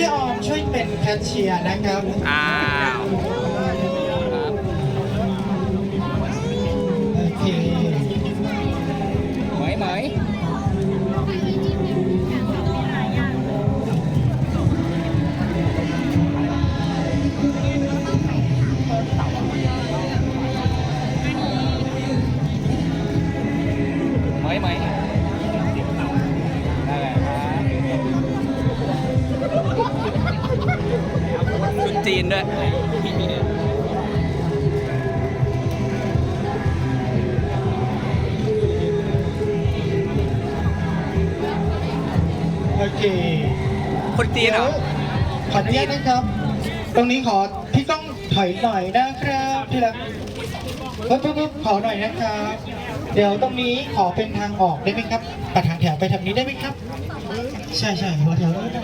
พี่ออมช่วยเป็นแคชเชียร์นะครับอ้าวโอเคเหมยเหมยเหมยเหมย นด้วยโอเคคนจีนเหรอขออนุญาตนะครับ ตรงนี้ขอพี่ต้องถอยหน่อยนะครับที่รักปึ๊บปึ๊บปึ๊บขอหน่อยนะครับ เดี๋ยวตรงนี้ขอเป็นทางออกได้ไหมครับปัดทางแถวไปทางนี้ได้ไหมครับ ใช่ใช่หัวแถวแล้วนะ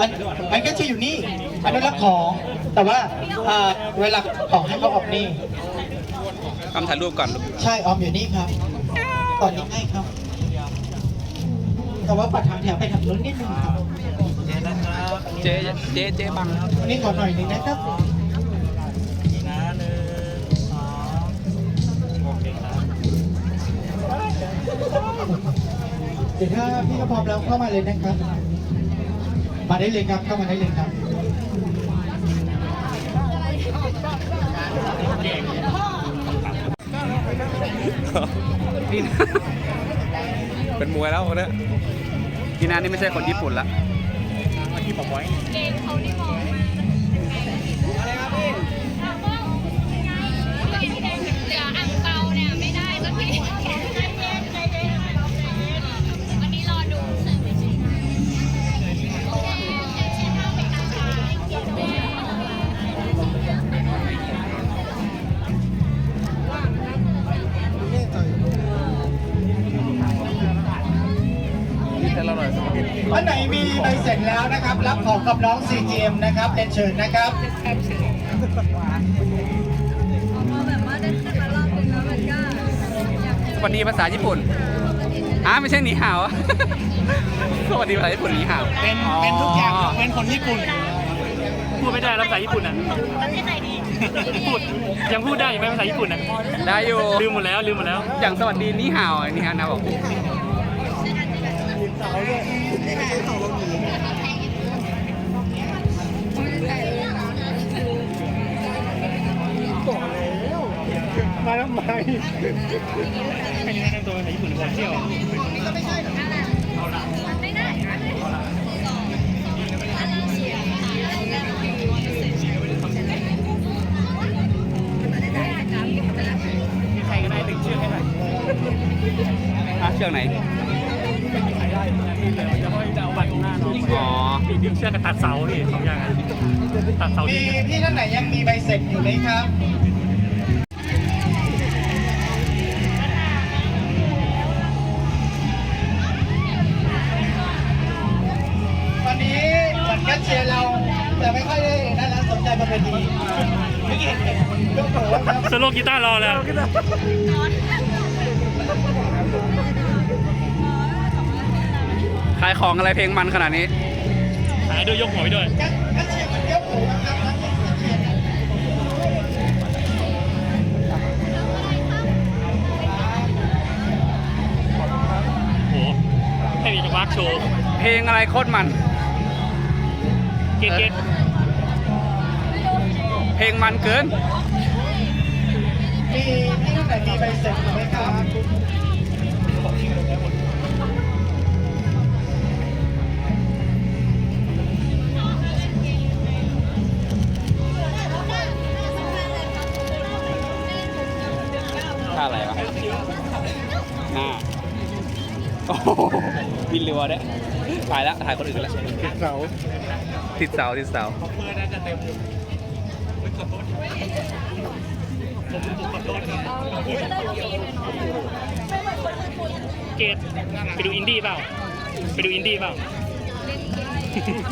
อันอันก็จะอยู่นี่อันนั้นรับของ แต่ว่าเอ่อเวลาของให้เขาออกนี่คำถ่ายรูปก่อนลูกใช่ออมอยู่นี่ครับตอนนี้ให้ครับ แต่ว่าปัดทางแถวไปทางนู้นนิดนึงครับเจ๊เจ๊เจ๊บังวันนี้ขอหน่อยหนึ่งนะครับเดี๋ยวถ้าพี่ก็พร้อมแล้วเข้ามาเลยนะครับ มาได้เลยครับเข้ามาได้เลยครับพี่นาเป็นมวยแล้วคนเนี้ยพี่นานี่ไม่ใช่คนญี่ปุ่นละเกงเขาที่มอง อันไหนมีใบเสร็จแล้วนะครับ รับของกับน้อง CGM นะครับเรียนเชิญนะครับแบบว่าได้ขึ้นมารอบนึงแล้วมันก็สวัสดีภาษาญี่ปุ่นอ้าไม่ใช่หนีห่าวอะสวัสดีภาษาญี่ปุ่นหนีห่าวเป็นเป็นทุกอย่างเป็นคนญี่ปุ่น พูดไม่ได้แล้วภาษาญี่ปุ่นอะประเทศไหนดีพูดยังพูดได้อยู่ไหมภาษาญี่ปุ่นอะได้อยู่ลืมหมดแล้วลืมหมดแล้ว อย่างสวัสดีหนีห่าวอะหนี่ฮะนะบอก ไหมให้แนะนำตัวภาษาญี่ปุ่นก่อนเที่ยวไม่ได้ใครก็ได้ตึงเชือกให้หน่อยอะเชือกไหนใครได้ที่เหลือจะห้อยจะเอาบัตรตรงหน้าน้องอ๋อปีดึงเชือกกับตัดเสาพี่สองอย่างอะตัดเสามีที่พี่ท่านไหนยังมีใบเสร็จอยู่ไหมครับ แล้วสนใจบนเวทีเมื่อกี้เห็นเห็นยกโถครับโซโลกีตาร์รอแล้ว ขายของอะไรเพลงมันขนาดนี้หายด้วยยกหัวไปด้วย แคชเชียร์มันยกโถนะครับแล้วก็แคชเชียร์เนี่ยโหให้มีจังหวะโชว์เพลงอะไรโคตรมัน เก๊กเพลงมันเกินมีพี่ท่านไหนมีใบเสร็จอยู่ไหมครับท่าอะไรวะหน้าโอ้โหบินเรือเนี่ยถ่ายแล้วถ่ายคนอื่นแล้ว ติดเสาติดเสาติดเสา เกตไปดูอินดี้เปล่า ไปดูอินดี้เปล่า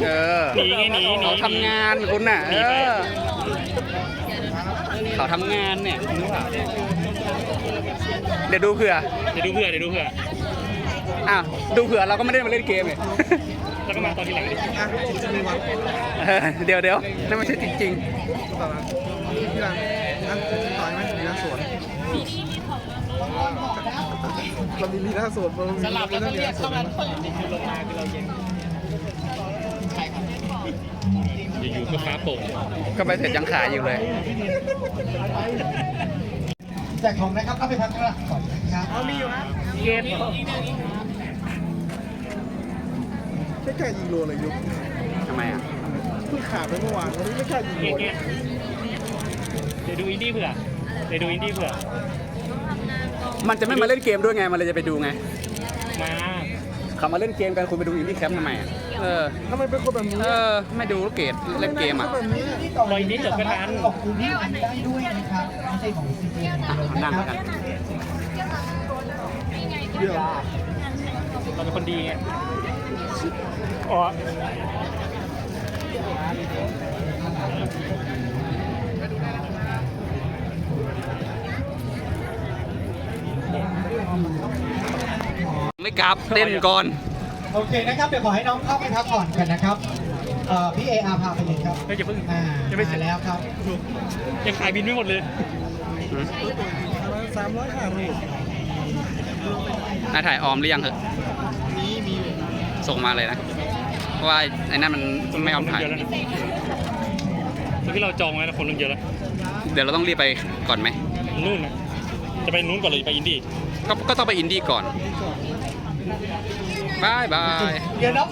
เออหนีไงหนีหนี เขาทำงานคุณน่ะหนีเอไปอเขาทำงานเนี่ยรู้เปล่าเดี๋ยวดูเผื่อ เดี๋ยวดูเพื่อเดี๋ยวดูเพื่ออ้าวดูเผื่อเราก็ไม่ได้มาเล่นเกมเลย แล้วก็มาตอนที่หลังอะจะมีวันเออเดี๋ยวเดี๋ยวนั่นไม่ใช่จริงต่อมาที่ร้านอะต่อยไหมลีลาสวนเรามีลีลาสวนเราสลับแล้วต้องเรียกเข้ามาอยู่ๆก็ฟ้าโป่งๆ ก็ไปเสร็จยังขายอยู่เลย แจกของนะครับเอาไปพักข้างหลังก่อนนะครับ มีอยู่ครับ เกม ไม่กล้ายิงโลเลยยุคทำไมอะเพิ่งขาดไปเมื่อวานวันนี้ไม่กล้ายิงเกโลมเกมเดี๋ยวดูอินดี้เผื่อ เดี๋ยวดูอินดี้เผื่อ มันจะไม่มาเล่นเกมด้วยไง มันเลยจะไปดูไง มาเขามาเล่นเกมกันคุณไปดูอินดี้แคมป์ทำไมอะ เออ ทำไมเป็นคนแบบนี้เออ ไม่ดูลูกเกดเล่นเกมอะแบบนี้รอยนี้จบไม่ทันของคุณที่อันได้ด้วยนะครับไม่ใช่ของซีเจนั่งกัน เดี๋ยว เราเป็นคนดีไง อ๋อไม่กลับเล่นก่อน โอเคนะครับ เดี๋ยวขอให้น้องเข้าไปพักผ่อนกันนะครับเอ่อพี่เออาพาไปเลยครับเฮ้ยอย่าเพิ่งอ่ายังไม่เสร็มาจแล้วครับ ยังขายบินไม่หมดเลยสามร้อยห้ารูปนายถ่ายออมหรือยังเหอะมีมีอยู่ ส่งมาเลยนะ เพราะว่าไอ้นั่นมันไม่ยอมถ่าย เยอะแล้วนะตอนที่เราจองไว้นะคนลงเยอะแล้ว เดี๋ยวเราต้องรีบไปก่อนไหม นู่นนะจะไปนู้นก่อนเลยไปอินดี้ ก็ก็ต้องไปอินดี้ก่อนบายบายเดี๋ยวน้อง